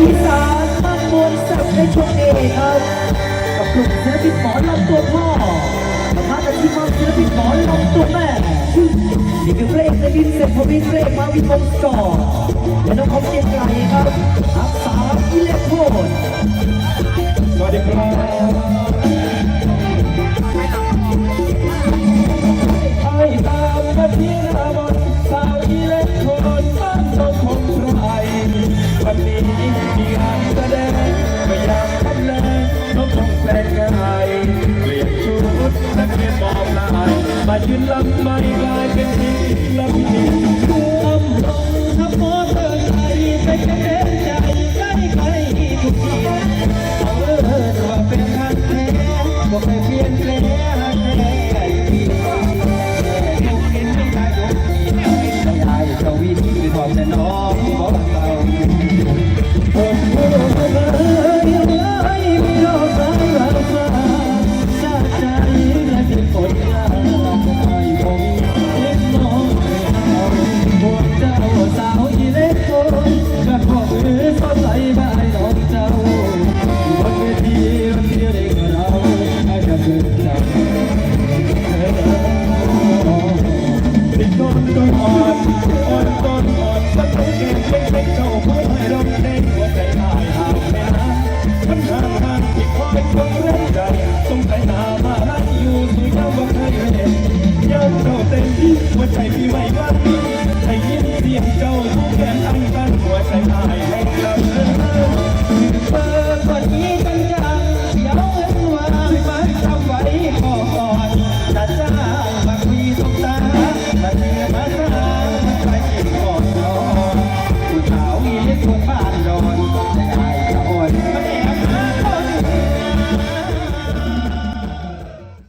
อีสานบ้านมวลสับในช่วงนี้ครับกับกลุ่มศิลปินหมอลำตัวพ่อประธานอาชีพศิลปินหมอลำตัวแม่นี่คือเพลงในดินเสร็จพอมีเพลงมาวินวงศกรและน้องคอมเกียงไกลครับอักษาอิเล็กโทรนสวัสดีครับ มีงานแดงไม่อยากทำแรงต้องคงแปลงกายเปลี่ยนชุดนักเรียนมอบลายมายืนลำไม่กลายเป็นที่ลำนี้ลำลงทับมอเตอร์ไซค์ไปกระเด็นใจใกล้ใครทุกทีเอาเอิ้นว่าเป็นคันแท้บ่เคยเปลี่ยนแปลงแท้ที่แค่เห็นเห็นไม่ได้ยกที่เจ้าชายเจ้าวินคือความแต่น้องบ่เก่าผมผู้เลย เจ้าทุกแก้มตั้งกันหัวใจตาย